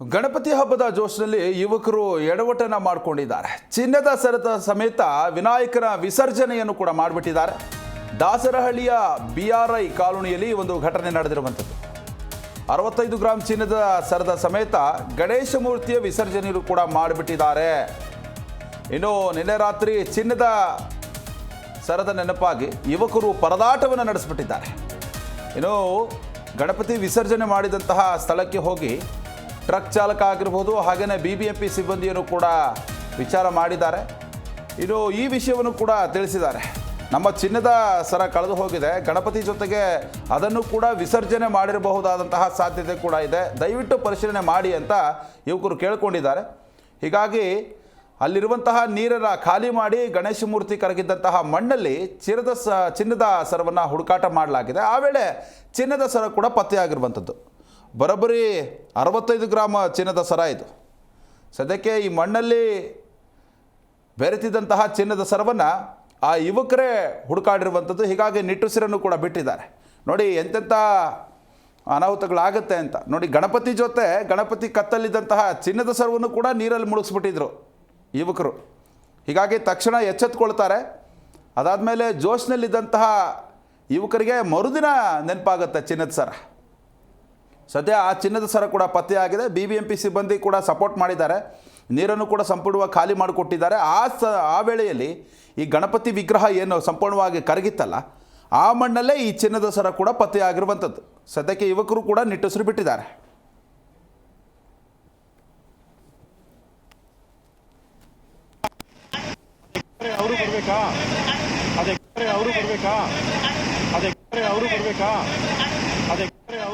ಗಣಪತಿ ಹಬ್ಬದ ಜೋಶ್ನಲ್ಲಿ ಯುವಕರು ಎಡವಟನ ಮಾಡಿಕೊಂಡಿದ್ದಾರೆ. ಚಿನ್ನದ ಸರದ ಸಮೇತ ವಿನಾಯಕನ ವಿಸರ್ಜನೆಯನ್ನು ಕೂಡ ಮಾಡಿಬಿಟ್ಟಿದ್ದಾರೆ. ದಾಸರಹಳ್ಳಿಯ ಬಿ ಆರ್ ಐ ಕಾಲೋನಿಯಲ್ಲಿ ಒಂದು ಘಟನೆ ನಡೆದಿರುವಂಥದ್ದು. ಅರವತ್ತೈದು ಗ್ರಾಂ ಚಿನ್ನದ ಸರದ ಸಮೇತ ಗಣೇಶ ಮೂರ್ತಿಯ ವಿಸರ್ಜನೆಯನ್ನು ಕೂಡ ಮಾಡಿಬಿಟ್ಟಿದ್ದಾರೆ. ಇನ್ನು ನಿನ್ನೆ ರಾತ್ರಿ ಚಿನ್ನದ ಸರದ ನೆನಪಾಗಿ ಯುವಕರು ಪರದಾಟವನ್ನು ನಡೆಸಿಬಿಟ್ಟಿದ್ದಾರೆ. ಇನ್ನು ಗಣಪತಿ ವಿಸರ್ಜನೆ ಮಾಡಿದಂತಹ ಸ್ಥಳಕ್ಕೆ ಹೋಗಿ ಟ್ರಕ್ ಚಾಲಕ ಆಗಿರ್ಬೋದು ಹಾಗೆಯೇ ಬಿ ಬಿ ಎಂ ಪಿ ಸಿಬ್ಬಂದಿಯನ್ನು ಕೂಡ ವಿಚಾರ ಮಾಡಿದ್ದಾರೆ. ಇದು ಈ ವಿಷಯವನ್ನು ಕೂಡ ತಿಳಿಸಿದ್ದಾರೆ. ನಮ್ಮ ಚಿನ್ನದ ಸರ ಕಳೆದು ಹೋಗಿದೆ. ಗಣಪತಿ ಜೊತೆಗೆ ಅದನ್ನು ಕೂಡ ವಿಸರ್ಜನೆ ಮಾಡಿರಬಹುದಾದಂತಹ ಸಾಧ್ಯತೆ ಕೂಡ ಇದೆ. ದಯವಿಟ್ಟು ಪರಿಶೀಲನೆ ಮಾಡಿ ಅಂತ ಯುವಕರು ಕೇಳಿಕೊಂಡಿದ್ದಾರೆ. ಹೀಗಾಗಿ ಅಲ್ಲಿರುವಂತಹ ನೀರನ್ನು ಖಾಲಿ ಮಾಡಿ ಗಣೇಶ ಮೂರ್ತಿ ಕರಗಿದ್ದಂತಹ ಮಣ್ಣಲ್ಲಿ ಚಿನ್ನದ ಸ, ಚಿನ್ನದ ಸರವನ್ನು ಹುಡುಕಾಟ ಮಾಡಲಾಗಿದೆ. ಆ ವೇಳೆ ಚಿನ್ನದ ಸರ ಕೂಡ ಪತ್ತೆಯಾಗಿರುವಂಥದ್ದು. ಬರೋಬ್ಬರಿ ಅರವತ್ತೈದು ಗ್ರಾಮ ಚಿನ್ನದ ಸರ ಇದು. ಸದ್ಯಕ್ಕೆ ಈ ಮಣ್ಣಲ್ಲಿ ಬೆರೆತಿದ್ದಂತಹ ಚಿನ್ನದ ಸರವನ್ನು ಆ ಯುವಕರೇ ಹುಡುಕಾಡಿರುವಂಥದ್ದು, ಹೀಗಾಗಿ ನಿಟ್ಟುಸಿರನ್ನು ಕೂಡ ಬಿಟ್ಟಿದ್ದಾರೆ. ನೋಡಿ ಎಂತೆಂಥ ಅನಾಹುತಗಳಾಗುತ್ತೆ ಅಂತ. ನೋಡಿ ಗಣಪತಿ ಜೊತೆ ಗಣಪತಿ ಕತ್ತಲ್ಲಿದ್ದಂತಹ ಚಿನ್ನದ ಸರವನ್ನು ಕೂಡ ನೀರಲ್ಲಿ ಮುಳುಗಿಸ್ಬಿಟ್ಟಿದ್ರು ಯುವಕರು. ಹೀಗಾಗಿ ತಕ್ಷಣ ಎಚ್ಚೆತ್ಕೊಳ್ತಾರೆ. ಅದಾದಮೇಲೆ ಜೋಶ್ನಲ್ಲಿದ್ದಂತಹ ಯುವಕರಿಗೆ ಮರುದಿನ ನೆನಪಾಗುತ್ತೆ ಚಿನ್ನದ ಸರ. ಸದ್ಯ ಆ ಚಿನ್ನದ ಸರ ಕೂಡ ಪತ್ತೆಯಾಗಿದೆ ಬಿ ಬಿ ಎಂ ಪಿ ಸಿಬ್ಬಂದಿ ಕೂಡ ಸಪೋರ್ಟ್ ಮಾಡಿದ್ದಾರೆ. ನೀರನ್ನು ಕೂಡ ಸಂಪೂರ್ಣವಾಗಿ ಖಾಲಿ ಮಾಡಿಕೊಟ್ಟಿದ್ದಾರೆ. ಆ ಸ, ಆ ವೇಳೆಯಲ್ಲಿ ಈ ಗಣಪತಿ ವಿಗ್ರಹ ಏನು ಸಂಪೂರ್ಣವಾಗಿ ಕರಗಿತ್ತಲ್ಲ, ಆ ಮಣ್ಣಲ್ಲೇ ಈ ಚಿನ್ನದ ಸರ ಕೂಡ ಪತ್ತೆಯಾಗಿರುವಂಥದ್ದು ಸದ್ಯಕ್ಕೆ ಯುವಕರು ಕೂಡ ನಿಟ್ಟುಸಿರು ಬಿಟ್ಟಿದ್ದಾರೆ. ಅವರು ಬರಬೇಕಾ? ಅದೇ, ಅವರು ಬರಬೇಕಾ? ಅದೇ, ಅವರು ಬರಬೇಕಾ? ಅದೇ